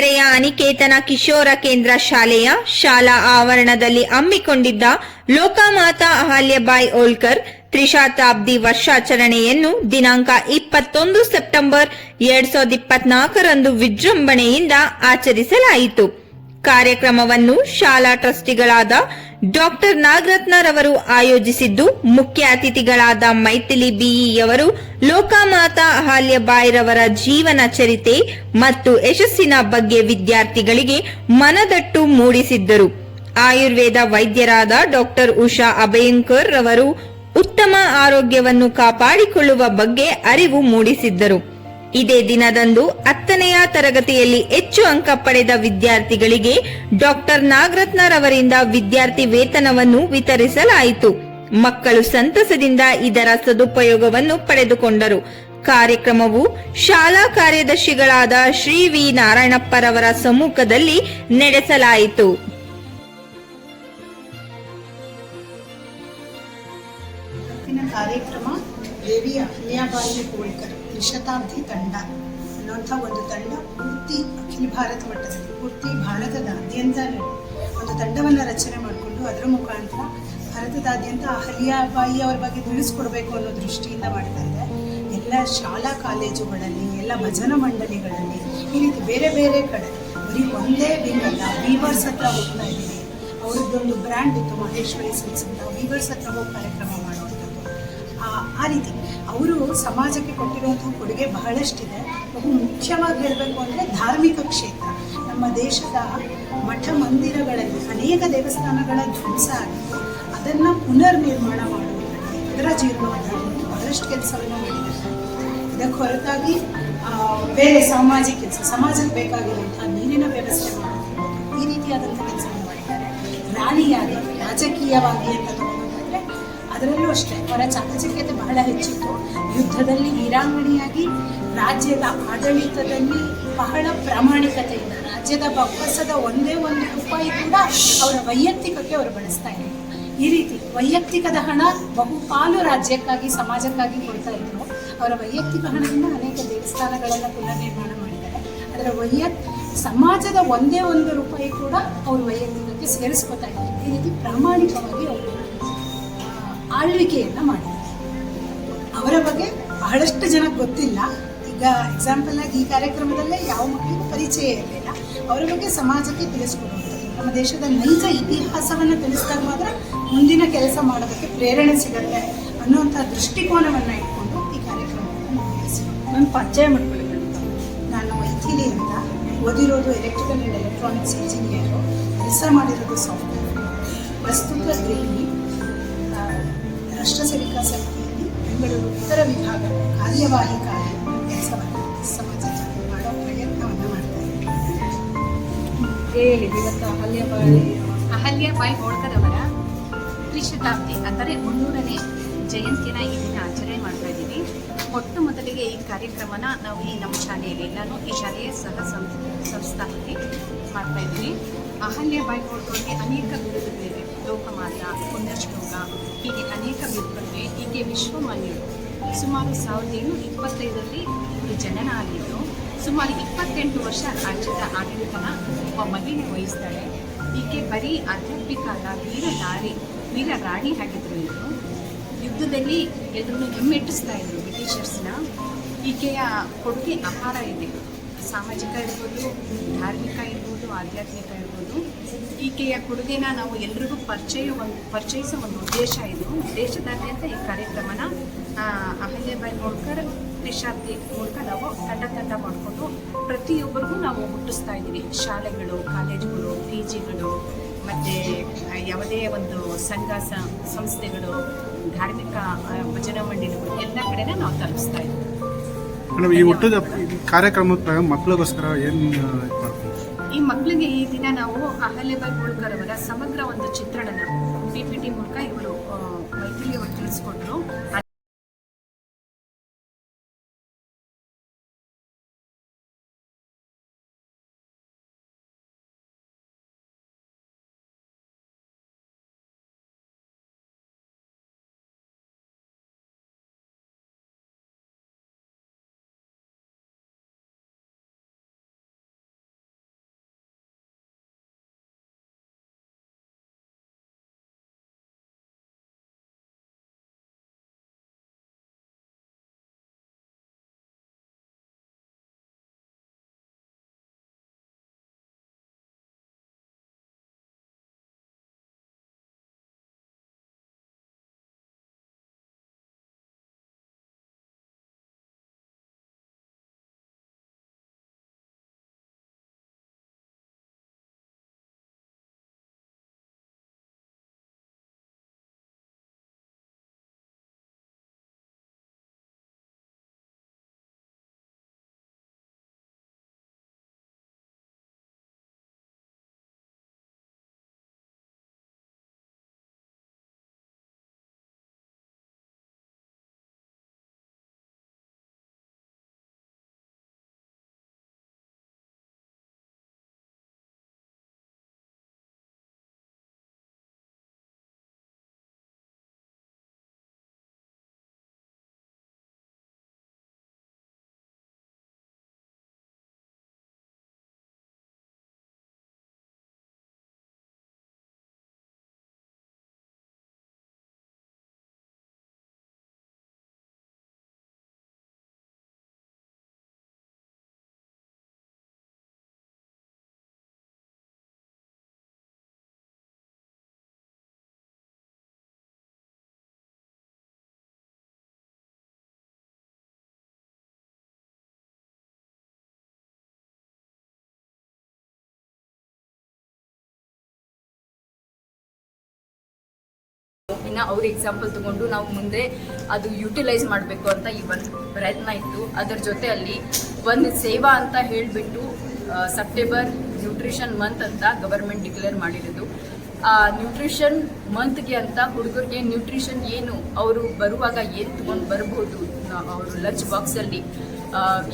ತರೀಕೆರೆಯ ಅನಿಕೇತನ ಕಿಶೋರ ಕೇಂದ್ರ ಶಾಲೆಯ ಶಾಲಾ ಆವರಣದಲ್ಲಿ ಹಮ್ಮಿಕೊಂಡಿದ್ದ ಲೋಕಮಾತಾ ಅಹಲ್ಯಬಾಯಿ ಓಲ್ಕರ್ ತ್ರಿಶತಾಬ್ದಿ ವರ್ಷಾಚರಣೆಯನ್ನು ದಿನಾಂಕ ಇಪ್ಪತ್ತೊಂದು ಸೆಪ್ಟೆಂಬರ್ ಎರಡ್ ಸಾವಿರದ ಇಪ್ಪತ್ನಾಲ್ಕರಂದು ವಿಜೃಂಭಣೆಯಿಂದ ಆಚರಿಸಲಾಯಿತು. ಕಾರ್ಯಕ್ರಮವನ್ನು ಶಾಲಾ ಟ್ರಸ್ಟಿಗಳಾದ ಡಾಕ್ಟರ್ ನಾಗರತ್ನರವರು ಆಯೋಜಿಸಿದ್ದು ಮುಖ್ಯ ಅತಿಥಿಗಳಾದ ಮೈಥಿಲಿ ಬಿಇಯವರು ಲೋಕಮಾತಾ ಅಹಲ್ಯಬಾಯಿರವರ ಜೀವನ ಚರಿತೆ ಮತ್ತು ಯಶಸ್ಸಿನ ಬಗ್ಗೆ ವಿದ್ಯಾರ್ಥಿಗಳಿಗೆ ಮನದಟ್ಟು ಮೂಡಿಸಿದ್ದರು. ಆಯುರ್ವೇದ ವೈದ್ಯರಾದ ಡಾಕ್ಟರ್ ಉಷಾ ಅಭಯಂಕರ್ ರವರು ಉತ್ತಮ ಆರೋಗ್ಯವನ್ನು ಕಾಪಾಡಿಕೊಳ್ಳುವ ಬಗ್ಗೆ ಅರಿವು ಮೂಡಿಸಿದ್ದರು. ಇದೇ ದಿನದಂದು ಹತ್ತನೆಯ ತರಗತಿಯಲ್ಲಿ ಹೆಚ್ಚು ಅಂಕ ಪಡೆದ ವಿದ್ಯಾರ್ಥಿಗಳಿಗೆ ಡಾಕ್ಟರ್ ನಾಗರತ್ನರವರಿಂದ ವಿದ್ಯಾರ್ಥಿ ವೇತನವನ್ನು ವಿತರಿಸಲಾಯಿತು. ಮಕ್ಕಳು ಸಂತಸದಿಂದ ಇದರ ಸದುಪಯೋಗವನ್ನು ಪಡೆದುಕೊಂಡರು. ಕಾರ್ಯಕ್ರಮವು ಶಾಲಾ ಕಾರ್ಯದರ್ಶಿಗಳಾದ ಶ್ರೀ ವಿ ನಾರಾಯಣಪ್ಪರವರ ಸಮ್ಮುಖದಲ್ಲಿ ನಡೆಸಲಾಯಿತು. ಕಾರ್ಯಕ್ರಮ ದೇವಿ ಅಹಲ್ಯಾಬಾಯಿ ಹೋಳ್ಕರ್ ತ್ರಿಶತಾಬ್ದಿ ತಂಡ. ಅನ್ನುವಂಥ ಒಂದು ತಂಡ ಪೂರ್ತಿ ಅಖಿಲ ಭಾರತ ಮಟ್ಟದಲ್ಲಿ, ಪೂರ್ತಿ ಭಾರತದಾದ್ಯಂತ ಒಂದು ತಂಡವನ್ನು ರಚನೆ ಮಾಡಿಕೊಂಡು ಅದರ ಮುಖಾಂತರ ಭಾರತದಾದ್ಯಂತ ಅಹಲ್ಯಾಬಾಯಿ ಅವರ ಬಗ್ಗೆ ತಿಳಿಸ್ಕೊಡ್ಬೇಕು ಅನ್ನೋ ದೃಷ್ಟಿಯಿಂದ ಮಾಡ್ತಾ ಎಲ್ಲ ಶಾಲಾ ಕಾಲೇಜುಗಳಲ್ಲಿ, ಎಲ್ಲ ಭಜನಾ ಮಂಡಳಿಗಳಲ್ಲಿ, ಈ ರೀತಿ ಬೇರೆ ಬೇರೆ ಕಡೆ, ಬರೀ ಒಂದೇ ವಿಂಗ್ ಅಲ್ಲ ವೀವರ್ಸ್ ಹತ್ರ ಹೋಗ್ತಾ ಇದ್ದೀವಿ. ಅವ್ರದ್ದೊಂದು ಬ್ರ್ಯಾಂಡ್ ಇತ್ತು ಮಹೇಶ್ವರಿ ಸಿಲ್ಸ್ ಅಂತ ವೀವರ್ಸ್ ಹತ್ರ ಹೋಗಿ ಕಾರ್ಯಕ್ರಮ ಮಾಡುವಂಥದ್ದು ಆ- ರೀತಿ. ಅವರು ಸಮಾಜಕ್ಕೆ ಕೊಟ್ಟಿರುವಂತಹ ಕೊಡುಗೆ ಬಹಳಷ್ಟಿದೆ. ಬಹು ಮುಖ್ಯವಾಗಿ ಹೇಳಬೇಕು ಅಂದರೆ ಧಾರ್ಮಿಕ ಕ್ಷೇತ್ರ. ನಮ್ಮ ದೇಶದ ಮಠ ಮಂದಿರಗಳಲ್ಲಿ ಅನೇಕ ದೇವಸ್ಥಾನಗಳ ಧ್ವಂಸ ಆಗಿತ್ತು ಅದನ್ನು ಪುನರ್ ನಿರ್ಮಾಣ ಮಾಡುವುದರಲ್ಲಿ ಅದರ ಜೀರ್ಣೋದ್ಧಾರ ಬಹಳಷ್ಟು ಕೆಲಸವನ್ನು ಮಾಡಿದ್ದಾರೆ. ಇದಕ್ಕೆ ಹೊರತಾಗಿ ಬೇರೆ ಸಾಮಾಜಿಕ ಕೆಲಸ, ಸಮಾಜಕ್ಕೆ ಬೇಕಾಗಿರುವಂತಹ ನೀರಿನ ವ್ಯವಸ್ಥೆ ಮಾಡೋದು ಈ ರೀತಿಯಾದಂಥ ಕೆಲಸವನ್ನು ಮಾಡಿದ್ದಾರೆ. ರಾಣಿಯಾಗಿ, ರಾಜಕೀಯವಾಗಿ ಅಂತ ಅದರಲ್ಲೂ ಅಷ್ಟೇ, ಅವರ ಚಾಕಚಕ್ಯತೆ ಬಹಳ ಹೆಚ್ಚಿತ್ತು. ಯುದ್ಧದಲ್ಲಿ ವೀರಾಂಗಣಿಯಾಗಿ ರಾಜ್ಯದ ಆಡಳಿತದಲ್ಲಿ ಬಹಳ ಪ್ರಾಮಾಣಿಕತೆಯಿಂದ, ರಾಜ್ಯದ ಬೊಕ್ಕಸದ ಒಂದೇ ಒಂದು ರೂಪಾಯಿ ಕೂಡ ಅವರ ವೈಯಕ್ತಿಕಕ್ಕೆ ಅವರು ಬಳಸ್ತಾ ಇದ್ರು ಈ ರೀತಿ ವೈಯಕ್ತಿಕದ ಹಣ ಬಹುಪಾಲು ರಾಜ್ಯಕ್ಕಾಗಿ, ಸಮಾಜಕ್ಕಾಗಿ ಕೊಡ್ತಾ ಇದ್ರು. ಅವರ ವೈಯಕ್ತಿಕ ಹಣದಿಂದ ಅನೇಕ ದೇವಸ್ಥಾನಗಳನ್ನು ಪುನರ್ನಿರ್ಮಾಣ ಮಾಡಿದ್ದಾರೆ. ಅದರ ವೈಯ ಸಮಾಜದ ಒಂದೇ ಒಂದು ರೂಪಾಯಿ ಕೂಡ ಅವರು ವೈಯಕ್ತಿಕಕ್ಕೆ ಸೇರಿಸ್ಕೊತಾ ಇದ್ದಾರೆ ಈ ರೀತಿ ಪ್ರಾಮಾಣಿಕವಾಗಿ ಅವರು ಆಳ್ವಿಕೆಯನ್ನ ಮಾಡಿದ್ದಾರೆ ಅವರ ಬಗ್ಗೆ ಬಹಳಷ್ಟು ಜನಕ್ಕೆ ಗೊತ್ತಿಲ್ಲ. ಈಗ ಎಕ್ಸಾಂಪಲ್ ಆಗಿ ಈ ಕಾರ್ಯಕ್ರಮದಲ್ಲೇ ಯಾವ ಮಕ್ಕಳಿಗೂ ಪರಿಚಯ ಇರಲಿಲ್ಲ. ಅವರ ಬಗ್ಗೆ ಸಮಾಜಕ್ಕೆ ತಿಳಿಸ್ಕೊಡುವಂಥದ್ದು. ನಮ್ಮ ದೇಶದ ನೈಜ ಇತಿಹಾಸವನ್ನು ತಿಳಿಸಿದಾಗ ಮಾತ್ರ ಮುಂದಿನ ಕೆಲಸ ಮಾಡೋದಕ್ಕೆ ಪ್ರೇರಣೆ ಸಿಗತ್ತೆ ಅನ್ನುವಂಥ ದೃಷ್ಟಿಕೋನವನ್ನು ಇಟ್ಕೊಂಡು ಈ ಕಾರ್ಯಕ್ರಮವನ್ನು ನಾನು ಪರಿಚಯ ಮಾಡ್ಕೊಳ್ಳಿ ನಾನು ಇಥಿಲಿ ಅಂತ ಓದಿರೋದು ಎಲೆಕ್ಟ್ರಿಕಲ್ ಆ್ಯಂಡ್ ಎಲೆಕ್ಟ್ರಾನಿಕ್ಸ್ ಇಂಜಿನಿಯರು ಕೆಲಸ ಮಾಡಿರೋದು ಸಾಫ್ಟ್ವೇರ್ ಪ್ರಸ್ತುತ ಗೃಹಿಣಿ ರಾಷ್ಟ್ರ ಸೇವಿಕಾ ಸಮಿತಿಯಲ್ಲಿ ಬೆಂಗಳೂರು ಉತ್ತರ ವಿಭಾಗ ಕಾರ್ಯವಾಹಿ ಕೆಲಸವನ್ನು ಅಹಲ್ಯಬಾಯಿ ಅಹಲ್ಯಾಬಾಯಿ ಹೋಳ್ಕರ್ ಅವರ ತ್ರಿಶತಾಬ್ದಿ ಅಂದರೆ ಮುನ್ನೂರನೇ ಜಯಂತಿನ ಈ ದಿನ ಆಚರಣೆ ಮಾಡ್ತಾ ಇದ್ದೀವಿ. ಮೊಟ್ಟ ಮೊದಲಿಗೆ ಈ ಕಾರ್ಯಕ್ರಮನ ನಾವು ಈ ನಮ್ಮ ಶಾಲೆಯಲ್ಲಿ ನಾನು ಈ ಶಾಲೆಯ ಸಹ ಸಂ- ಸಂಸ್ಥಾಪನೆ ಮಾಡ್ತಾ ಇದ್ದೀನಿ ಅಹಲ್ಯಾಬಾಯಿ ಹೋಳ್ಕರ್ಗೆ ಅನೇಕ ಗುರುಗಳಿವೆ ಲೋಕಮಾತ ಪುಣ್ಯಶ್ಲೋಕ ಹೀಗೆ ಅನೇಕ ಬಿರುದುಗಳಿವೆ ಹೀಗೆ ವಿಶ್ವಮಾನ್ಯರು. ಸುಮಾರು ಸಾವಿರದ ಏಳ್ನೂರ ಇಪ್ಪತ್ತೈದರಲ್ಲಿ ಇವರು ಜನನ ಆಗಿದ್ದು ಸುಮಾರು ಇಪ್ಪತ್ತೆಂಟು ವರ್ಷ ರಾಜ್ಯದ ಆಡಳಿತನ ಒಬ್ಬ ಮಹಿಳೆ ವಹಿಸ್ತಾಳೆ. ಈಕೆ ಬರೀ ಆಧ್ಯಾತ್ಮಿಕ ಅಲ್ಲ ವೀರ ನಾರಿ ವೀರ ರಾಣಿ ಆಗಿದ್ರು ಇವರು ಯುದ್ಧದಲ್ಲಿ ಎಲ್ಲರನ್ನು ಹಿಮ್ಮೆಟ್ಟಿಸ್ತಾ ಇದ್ರು ಬ್ರಿಟಿಷರ್ಸ್ನ. ಈಕೆಯ ಕೊಡುಗೆ ಅಪಾರ ಇದೆ. ಸಾಮಾಜಿಕ ಇರ್ಬೋದು, ಧಾರ್ಮಿಕ ಇರ್ಬೋದು, ಆಧ್ಯಾತ್ಮಿಕ ಇರ್ಬೋದು ಈಕೆಯ ಕೊಡುಗೆನ ನಾವು ಎಲ್ರಿಗೂ ಪರಿಚಯ ಒಂದು ಪರಿಚಯಿಸೋ ಒಂದು ಉದ್ದೇಶ ಇದು. ದೇಶದಾದ್ಯಂತ ಈ ಕಾರ್ಯಕ್ರಮನ ಅಹಲ್ಯ ಬಾಯಿ ಹೋಳ್ಕರ್ ತ್ರಿಶಾಬ್ದಿ ಮೂಲಕ ನಾವು ತಂಡ ತಂಡ ಮಾಡಿಕೊಂಡು ಪ್ರತಿಯೊಬ್ಬರಿಗೂ ನಾವು ಹುಟ್ಟಿಸ್ತಾ ಇದ್ದೀವಿ. ಶಾಲೆಗಳು, ಕಾಲೇಜುಗಳು ಪಿ ಜಿಗಳು ಮತ್ತು ಯಾವುದೇ ಒಂದು ಸಂಘ ಸಂಸ್ಥೆಗಳು, ಧಾರ್ಮಿಕ ಭಜನಾ ಮಂಡಳಿಗಳು ಎಲ್ಲ ಕಡೆನೇ ನಾವು ತಲುಪಿಸ್ತಾ ಇದ್ದೀವಿ. ಈ ಕಾರ್ಯಕ್ರಮದ ಮಕ್ಕಳಿಗೋಸ್ಕರ ಏನು ಈ ಮಕ್ಕಳಿಗೆ ಈ ದಿನ ನಾವು ಅಹಲ್ಯಬಾಯಿ ಹೋಳ್ಕರ್ ಅವರ ಸಮಗ್ರ ಒಂದು ಚಿತ್ರಣನ ಪಿ ಪಿ ಮೂಲಕ ಇವರು ಮೈತ್ರಿಯವರು ತಿಳಿಸ್ಕೊಟ್ರು ಇನ್ನು ಅವ್ರ ಎಕ್ಸಾಂಪಲ್ ತಗೊಂಡು ನಾವು ಮುಂದೆ ಅದು ಯುಟಿಲೈಸ್ ಮಾಡಬೇಕು ಅಂತ ಈ ಒಂದು ಪ್ರಯತ್ನ ಇತ್ತು. ಅದರ ಜೊತೆ ಅಲ್ಲಿ ಒಂದು ಸೇವಾ ಅಂತ ಹೇಳಿಬಿಟ್ಟು ಸೆಪ್ಟೆಂಬರ್ ನ್ಯೂಟ್ರಿಷನ್ ಮಂತ್ ಅಂತ ಗವರ್ಮೆಂಟ್ ಡಿಕ್ಲೇರ್ ಮಾಡಿರೋದು. ಆ ನ್ಯೂಟ್ರಿಷನ್ ಮಂತ್ಗೆ ಅಂತ ಹುಡುಗರಿಗೆ ನ್ಯೂಟ್ರಿಷನ್ ಏನು ಅವರು ಬರುವಾಗ ಏನು ತಗೊಂಡು ಬರ್ಬೋದು ಅವರು ಲಂಚ್ ಬಾಕ್ಸಲ್ಲಿ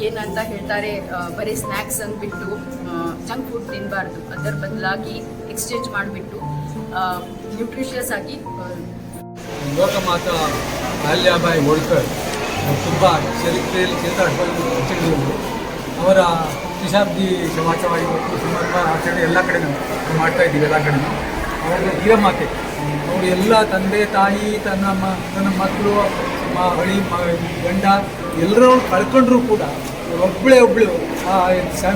ಏನಂತ ಹೇಳ್ತಾರೆ ಬರೀ ಸ್ನ್ಯಾಕ್ಸ್ ಅಂದ್ಬಿಟ್ಟು ಜಂಕ್ ಫುಡ್ ತಿನ್ನಬಾರ್ದು ಅದರ ಬದಲಾಗಿ ಎಕ್ಸ್ಚೇಂಜ್ ಮಾಡಿಬಿಟ್ಟು ನ್ಯೂಟ್ರಿಷಿಯಸ್ ಆಗಿ ಲೋಕಮಾತಾ ಅಹಲ್ಯಾಬಾಯಿ ಹೋಳ್ಕರ್ ತುಂಬ ಚರಿತ್ರೆಯಲ್ಲಿ ಚರಿತಾರ್ಥಗಳು ಅವರ ಶತಾಬ್ದಿ ಸಮಾಚಾರವಾಗಿ ಮತ್ತು ಸುಮಾರು ಆಚರಣೆ ಎಲ್ಲ ಕಡೆನೂ ಮಾಡ್ತಾ ಇದ್ದೀವಿ, ಎಲ್ಲ ಕಡೆನೂ. ಅವರು ವೀರಮಾತೆ ಅವರು ಎಲ್ಲ ತಂದೆ, ತಾಯಿ, ತನ್ನ ಮ, ತನ್ನ ಮಕ್ಕಳು ಹಳಿ ಗಂಡ ಎಲ್ಲರೂ ಕಳ್ಕೊಂಡ್ರೂ ಕೂಡ ಒಬ್ಬಳೇ ಒಬ್ಬಳು ಆ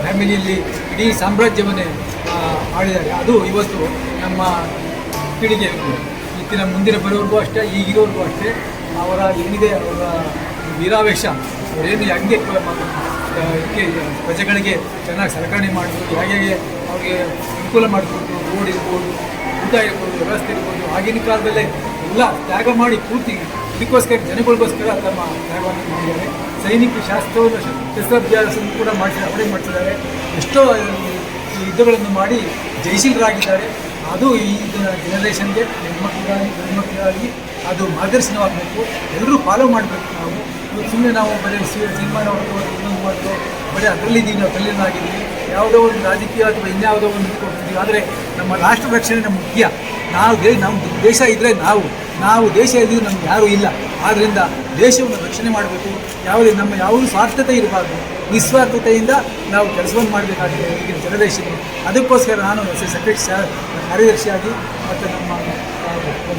ಫ್ಯಾಮಿಲಿಯಲ್ಲಿ ಇಡೀ ಸಾಮ್ರಾಜ್ಯವನ್ನೇ ಆಳಿದ್ದಾರೆ. ಅದು ಇವತ್ತು ನಮ್ಮ ಪೀಳಿಗೆ ಇತ್ತಿನ ಮುಂದಿನ ಬರೋರ್ಗೂ ಅಷ್ಟೇ, ಈಗಿರೋರ್ಗೂ ಅಷ್ಟೇ, ಅವರ ಏನಿದೆ ಅವರ ವೀರಾವೇಶ, ಅವರೇನು ಹಂಗೆ ಪ್ರಜೆಗಳಿಗೆ ಚೆನ್ನಾಗಿ ಸಲಕರಣೆ ಮಾಡಿಕೊಟ್ಟು, ಹೇಗೆ ಅವ್ರಿಗೆ ಅನುಕೂಲ ಮಾಡಿಕೊಟ್ಟು ರೋಡ್ ಇರ್ಬೋದು, ಊಟ ಇರ್ಬೋದು, ವ್ಯವಸ್ಥೆ ಇರ್ಬೋದು, ಆಗಿನ ಕಾಲದಲ್ಲೇ ಎಲ್ಲ ತ್ಯಾಗ ಮಾಡಿ ಪೂರ್ತಿ ಇದಕ್ಕೋಸ್ಕರ ಜನಗಳಿಗೋಸ್ಕರ ತಮ್ಮ ತ್ಯಾಗವನ್ನು ಮಾಡಿದ್ದಾರೆ. ಸೈನಿಕ ಶಾಸ್ತ್ರವನ್ನು ಶಸ್ತ್ರಾಭ್ಯಾಸವನ್ನು ಕೂಡ ಮಾಡಿ ಅಪ್ಲೈ ಮಾಡ್ತಿದ್ದಾರೆ ಎಷ್ಟೋ ಯುದ್ಧಗಳನ್ನು ಮಾಡಿ ಜಯಶೀಲರಾಗಿದ್ದಾರೆ ಅದು ಈ ಜನರೇಷನ್ಗೆ ಹೆಣ್ಮಕ್ಳಿಗಾಗಿ, ಗಂಡ್ಮಕ್ಳಿಗಾಗಿ ಅದು ಮಾರ್ಗದರ್ಶನವಾಗಬೇಕು ಎಲ್ಲರೂ ಫಾಲೋ ಮಾಡಬೇಕು ನಾವು. ಸುಮ್ಮನೆ ನಾವು ಬರೀ ಸಿನಿಮಾ ನೋಡೋದು, ಇನ್ನೊಂದು ಮಾಡೋದು ಬರೀ ಅದರಲ್ಲಿದ್ದೀವಿ, ನಾವು ತಲ್ಲೀನಾಗಿದ್ದೀವಿ ಯಾವುದೋ ಒಂದು ರಾಜಕೀಯ ಅಥವಾ ಇನ್ಯಾವುದೋ ಒಂದು ಹೋಗ್ತಿದ್ದೀವಿ ಆದರೆ ನಮ್ಮ ರಾಷ್ಟ್ರ ರಕ್ಷಣೆ ನಮ್ಮ ಮುಖ್ಯ. ನಾವು ದೇ ನಮ್ಮ ದೇಶ ಇದ್ದರೆ ನಾವು ನಾವು ದೇಶ ಇದ್ದೀವಿ ನಮ್ಗೆ ಯಾರೂ ಇಲ್ಲ. ಆದ್ದರಿಂದ ದೇಶವನ್ನು ರಕ್ಷಣೆ ಮಾಡಬೇಕು. ಯಾವುದೇ ನಮ್ಮ ಯಾವುದೂ ಸ್ವಾರ್ಥತೆ ಇರಬಾರ್ದು. ನಿಸ್ವಾರ್ಥತೆಯಿಂದ ನಾವು ಕೆಲಸವನ್ನು ಮಾಡಬೇಕಾಗಿದೆ ಈಗಿನ ಜನರೇಷನ್ಗೆ ಅದಕ್ಕೋಸ್ಕರ ನಾನು ಸೆಕ್ರೆಟರಿ ಕಾರ್ಯದರ್ಶಿಯಾಗಿ ಮತ್ತು ನಮ್ಮ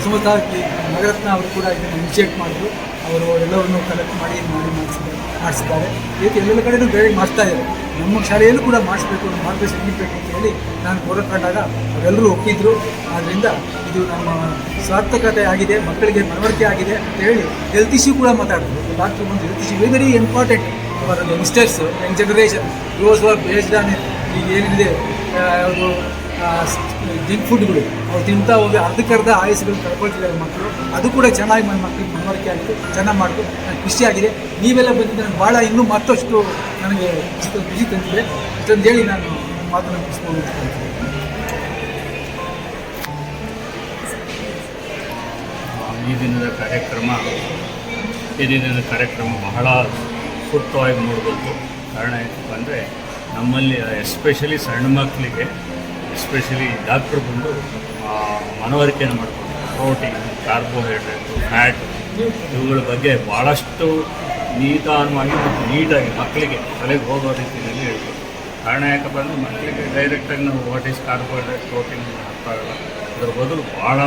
ಸುಮತಾಕಿ ನಗರತ್ನ ಅವರು ಕೂಡ ಇದನ್ನು ಇನಿಷಿಯೇಟ್ ಮಾಡಿದ್ರು. ಅವರು ಎಲ್ಲವನ್ನು ಕಲೆಕ್ಟ್ ಮಾಡಿ ಮಾಡಿ ಮಾಡಿಸಿದ್ದಾರೆ. ಮಾಡಿಸಿದ್ದಾರೆ ಏಕೆ ಎಲ್ಲ ಕಡೆಯೂ ಬೇರೆ ಮಾಡಿಸ್ತಾ ಇದ್ದಾರೆ. ನಮ್ಮ ಶಾಲೆಯಲ್ಲೂ ಕೂಡ ಮಾಡಿಸ್ಬೇಕು ನಮ್ಮ ಮಾರ್ಗದರ್ಶನ ನೀಡಬೇಕು ಅಂತ ಹೇಳಿ ನಾನು ಕೋರಕೊಂಡಾಗ ಅವರೆಲ್ಲರೂ ಒಪ್ಪಿದ್ರು. ಆದ್ದರಿಂದ ಇದು ನಮ್ಮ ಸಾರ್ಥಕತೆ ಆಗಿದೆ, ಮಕ್ಕಳಿಗೆ ಮನವರಿಕೆ ಆಗಿದೆ ಅಂತ ಹೇಳಿ ಹೆಲ್ತ್ ಇಶ್ಯೂ ಕೂಡ ಮಾತಾಡಿದ್ರು. ಡಾಕ್ಟರ್ ಬಂದು ಹೆಲ್ತ್ ಇಶ್ಯೂ ವೆರಿ ಇಂಪಾರ್ಟೆಂಟ್ ಅವರ youngsters young generation rose are based on ಈಗ ಏನಿದೆ ಜಂಕ್ ಫುಡ್ಗಳು. ಅವ್ರು ತಿಂತಾ ಹೋಗಿ ಅರ್ಧಕ್ಕರ್ಧ ಆಯಸ್ಗಳು ಕಳ್ಕೊಳ್ತಿದ್ದಾರೆ ಮಕ್ಕಳು. ಅದು ಕೂಡ ಚೆನ್ನಾಗಿ ನನ್ನ ಮಕ್ಕಳಿಗೆ ಮನವರಿಕೆ ಆಯಿತು. ಚೆನ್ನಾಗಿ ಮಾಡಿತು. ನನಗೆ ಖುಷಿಯಾಗಿದೆ ನೀವೆಲ್ಲ ಬಂದಿದ್ದು ನನಗೆ ಭಾಳ ಇನ್ನೂ ಮತ್ತಷ್ಟು ನನಗೆ ಖುಷಿ- ತಂದಿದೆ. ಅಷ್ಟೊಂದು ಹೇಳಿ ನಾನು ಮಾತನ್ನು ಮುಗಿಸ್ಕೊಂಡು ಈ ದಿನದ ಕಾರ್ಯಕ್ರಮ, ಈ ದಿನದ ಕಾರ್ಯಕ್ರಮ ಬಹಳ ಸೂಕ್ತವಾಗಿ ನೋಡಬೇಕು. ಕಾರಣ ಏನಪ್ಪ ಅಂದರೆ ನಮ್ಮಲ್ಲಿ ಎಸ್ಪೆಷಲಿ ಸಣ್ಣ ಮಕ್ಕಳಿಗೆ ಎಸ್ಪೆಷಲಿ ಡಾಕ್ಟ್ರ್ ಬಂದು ಮನವರಿಕೆಯನ್ನು ಮಾಡ್ಕೊಂಡು, ಪ್ರೋಟೀನ್, ಕಾರ್ಬೋಹೈಡ್ರೇಟು, ಫ್ಯಾಟ್, ಇವುಗಳ ಬಗ್ಗೆ ಭಾಳಷ್ಟು ನಿಧಾನವಾಗಿ ಮತ್ತು ನೀಟಾಗಿ ಮಕ್ಕಳಿಗೆ, ತಲೆಗೆ ಹೋಗೋ ರೀತಿಯಲ್ಲಿ ಹೇಳ್ಬೋದು ಕಾರಣ ಯಾಕಪ್ಪ ಅಂದರೆ ಮಕ್ಕಳಿಗೆ ಡೈರೆಕ್ಟಾಗಿ ನಾವು ವಾಟ್ ಈಸ್ ಕಾರ್ಬೋಹೈಡ್ರೇಟ್ ಪ್ರೋಟೀನ್ ಅರ್ಥ ಆಗಲ್ಲ. ಅದರ ಬದಲು ಭಾಳ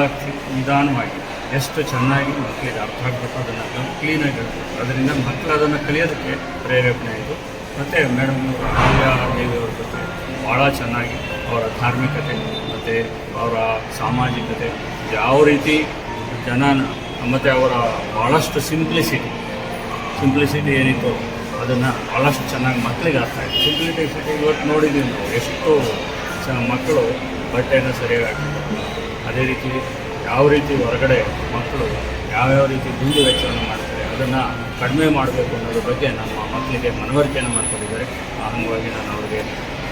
ನಿಧಾನವಾಗಿ ಎಷ್ಟು ಚೆನ್ನಾಗಿ ಮಕ್ಕಳಿಗೆ ಅರ್ಥ ಆಗಬೇಕು ಅದನ್ನು ಕ್ಲೀನಾಗಿ ಹೇಳ್ಬೇಕು ಅದರಿಂದ ಮಕ್ಕಳು ಅದನ್ನು ಕಲಿಯೋದಕ್ಕೆ ಪ್ರೇರೇಪಣೆ ಆಯಿತು. ಮತ್ತು ಮೇಡಮ್ ಅಹಲ್ಯ ದೇವಿಯವ್ರ ಜೊತೆ ಭಾಳ ಚೆನ್ನಾಗಿ ಅವರ ಧಾರ್ಮಿಕತೆ ಮತ್ತು ಅವರ ಸಾಮಾಜಿಕತೆ, ಯಾವ ರೀತಿ ಜನ ಮತ್ತು ಅವರ ಭಾಳಷ್ಟು ಸಿಂಪ್ಲಿಸಿಟಿ ಸಿಂಪ್ಲಿಸಿಟಿ ಏನಿತ್ತು ಅದನ್ನು ಭಾಳಷ್ಟು ಚೆನ್ನಾಗಿ ಮಕ್ಕಳಿಗೆ ಅರ್ಥ ಆಯಿತು. ಸಿಂಪ್ಲಿಸಿಟಿ ಇವತ್ತು ನೋಡಿದ್ದೀವಿ ನಾವು, ಎಷ್ಟು ಚ, ಮಕ್ಕಳು ಬಟ್ಟೆಯನ್ನು ಸರಿಯಾಗಿ ಅದೇ ರೀತಿ ಯಾವ ರೀತಿ ಹೊರಗಡೆ ಮಕ್ಕಳು ಯಾವ್ಯಾವ ರೀತಿ ದುಂದು ವೆಚ್ಚವನ್ನು ಅದನ್ನು ಕಡಿಮೆ ಮಾಡಬೇಕು ಅನ್ನೋದ್ರ ಬಗ್ಗೆ ನಮ್ಮ ಮಕ್ಕಳಿಗೆ ಮನವರಿಕೆಯನ್ನು ಮಾಡಿಕೊಂಡಿದ್ದಾರೆ. ಆ ಅಂಗವಾಗಿ ನಾನು ಅವರಿಗೆ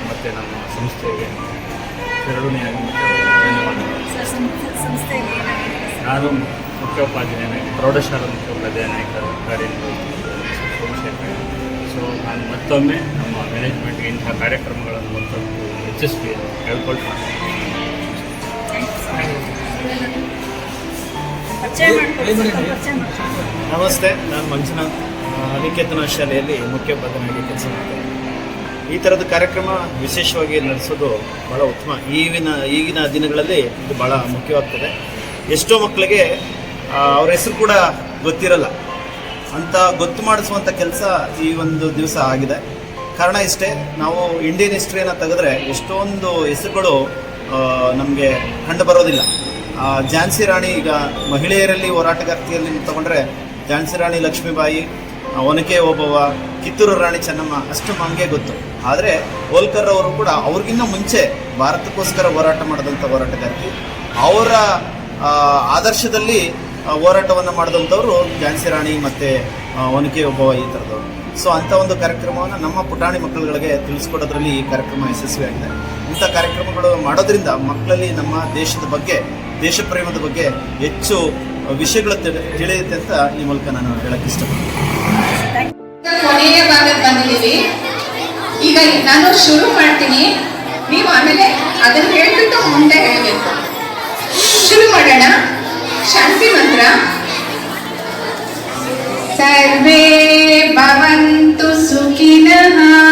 ಮತ್ತು ನಮ್ಮ ಸಂಸ್ಥೆಗೆ ಎರಡನೇ? ನಾನು ಮುಖ್ಯೋಪಾಧ್ಯಾಯನಾಗಿ ಪ್ರೌಢಶಾಲಾ ಮುಖ್ಯೋಪಾಧ್ಯಾಯನಾಗಿ ಕಾರ್ಯನಿರ್ವಹಿಸ್ತಿದ್ದೇನೆ ಸೋಮಶೇಖರ ಸೊ ನಾನು ಮತ್ತೊಮ್ಮೆ ನಮ್ಮ ಮ್ಯಾನೇಜ್ಮೆಂಟ್ಗೆ ಇಂಥ ಕಾರ್ಯಕ್ರಮಗಳನ್ನು ಮತ್ತೊಂದು ಯಶಸ್ವಿ ನಮಸ್ತೆ, ನಾನು ಮಂಜುನಾಥ್. ಅನಿಕೇತನ ಶಾಲೆಯಲ್ಲಿ ಮುಖ್ಯೋಪಾಧ್ಯಾಯನಾಗಿ ಕೆಲಸ ಮಾಡ್ತೇನೆ. ಈ ಥರದ ಕಾರ್ಯಕ್ರಮ ವಿಶೇಷವಾಗಿ ನಡೆಸೋದು ಭಾಳ ಉತ್ತಮ. ಈಗಿನ ಈಗಿನ ದಿನಗಳಲ್ಲಿ ಇದು ಭಾಳ ಮುಖ್ಯವಾಗ್ತದೆ. ಎಷ್ಟೋ ಮಕ್ಕಳಿಗೆ ಅವರ ಹೆಸರು ಕೂಡ ಗೊತ್ತಿರಲ್ಲ. ಅಂತ ಗೊತ್ತು ಮಾಡಿಸುವಂಥ ಕೆಲಸ ಈ ಒಂದು ದಿವಸ ಆಗಿದೆ. ಕಾರಣ ಇಷ್ಟೇ, ನಾವು ಇಂಡಿಯನ್ ಹಿಸ್ಟ್ರಿಯನ್ನು ತೆಗೆದ್ರೆ ಎಷ್ಟೊಂದು ಹೆಸರುಗಳು ನಮಗೆ ಕಂಡು ಬರೋದಿಲ್ಲ. ಝಾನ್ಸಿ ರಾಣಿ ಈಗ ಮಹಿಳೆಯರಲ್ಲಿ ಹೋರಾಟಗಾರ್ತಿಯಲ್ಲಿ ತಗೊಂಡ್ರೆ ಝಾನ್ಸಿ ರಾಣಿ ಲಕ್ಷ್ಮೀಬಾಯಿ ಒನಕೆ ಓಬವ್ವ, ಕಿತ್ತೂರು ರಾಣಿ ಚೆನ್ನಮ್ಮ, ಅಷ್ಟು ನಮಗೆ ಗೊತ್ತು. ಆದರೆ ಹೋಲ್ಕರ್ ಅವರು ಕೂಡ ಅವ್ರಿಗಿನ್ನ ಮುಂಚೆ ಭಾರತಕ್ಕೋಸ್ಕರ ಹೋರಾಟ ಮಾಡಿದಂಥ ಹೋರಾಟಗಾರ್ತಿ. ಅವರ ಆದರ್ಶದಲ್ಲಿ ಹೋರಾಟವನ್ನು ಮಾಡಿದಂಥವ್ರು ಝಾನ್ಸಿ ರಾಣಿ ಮತ್ತು ಒನಕೆ ಓಬವ್ವ ಈ ಥರದವರು. ಸೊ ಅಂಥ ಒಂದು ಕಾರ್ಯಕ್ರಮವನ್ನು ನಮ್ಮ ಪುಟಾಣಿ ಮಕ್ಕಳುಗಳಿಗೆ ತಿಳಿಸ್ಕೊಡೋದ್ರಲ್ಲಿ ಈ ಕಾರ್ಯಕ್ರಮ ಯಶಸ್ವಿಯಾಗಿದೆ. ಇಂಥ ಕಾರ್ಯಕ್ರಮಗಳು ಮಾಡೋದ್ರಿಂದ ಮಕ್ಕಳಲ್ಲಿ ನಮ್ಮ ದೇಶದ ಬಗ್ಗೆ ದೇಶ ಪ್ರೇಮದ ಬಗ್ಗೆ ಹೆಚ್ಚು ವಿಷಯಗಳು ತಿಳಿ- ತಿಳಿಯುತ್ತೆ ಅಂತ ಈ ಮೂಲಕ ನಾನು ಹೇಳಕ್ಕೆ ಇಷ್ಟಪಡ್ತೀನಿ. ಕೊನೆಯ ಭಾಗಕ್ಕೆ ಬಂದಿದ್ದೀವಿ. ಈಗ ನಾನು ಶುರು ಮಾಡ್ತೀನಿ. ನೀವು ಆಮೇಲೆ ಅದನ್ನ ಹೇಳ್ಬಿಟ್ಟು ಮುಂದೆ ಹೇಳಬೇಕು. ಶುರು ಮಾಡೋಣ. ಶಾಂತಿ ಮಂತ್ರ. ಸರ್ವೇ ಭವಂತು ಸುಖಿನಃ.